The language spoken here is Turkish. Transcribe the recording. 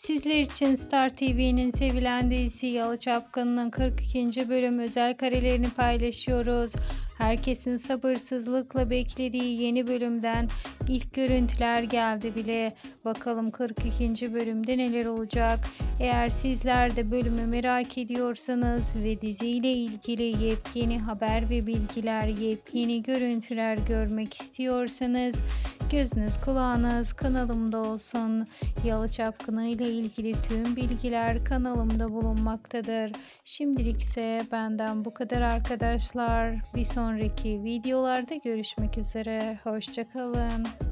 Sizler için Star TV'nin sevilen dizisi Yalı Çapkını'nın 42. bölüm özel karelerini paylaşıyoruz. Herkesin sabırsızlıkla beklediği yeni bölümden ilk görüntüler geldi bile. Bakalım 42. bölümde neler olacak? Eğer sizler de bölümü merak ediyorsanız ve diziyle ilgili yepyeni haber ve bilgiler, yepyeni görüntüler görmek istiyorsanız gözünüz kulağınız kanalımda olsun. Yalı Çapkını ile ilgili tüm bilgiler kanalımda bulunmaktadır. Şimdilik ise benden bu kadar arkadaşlar. Bir sonraki videolarda görüşmek üzere. Hoşçakalın.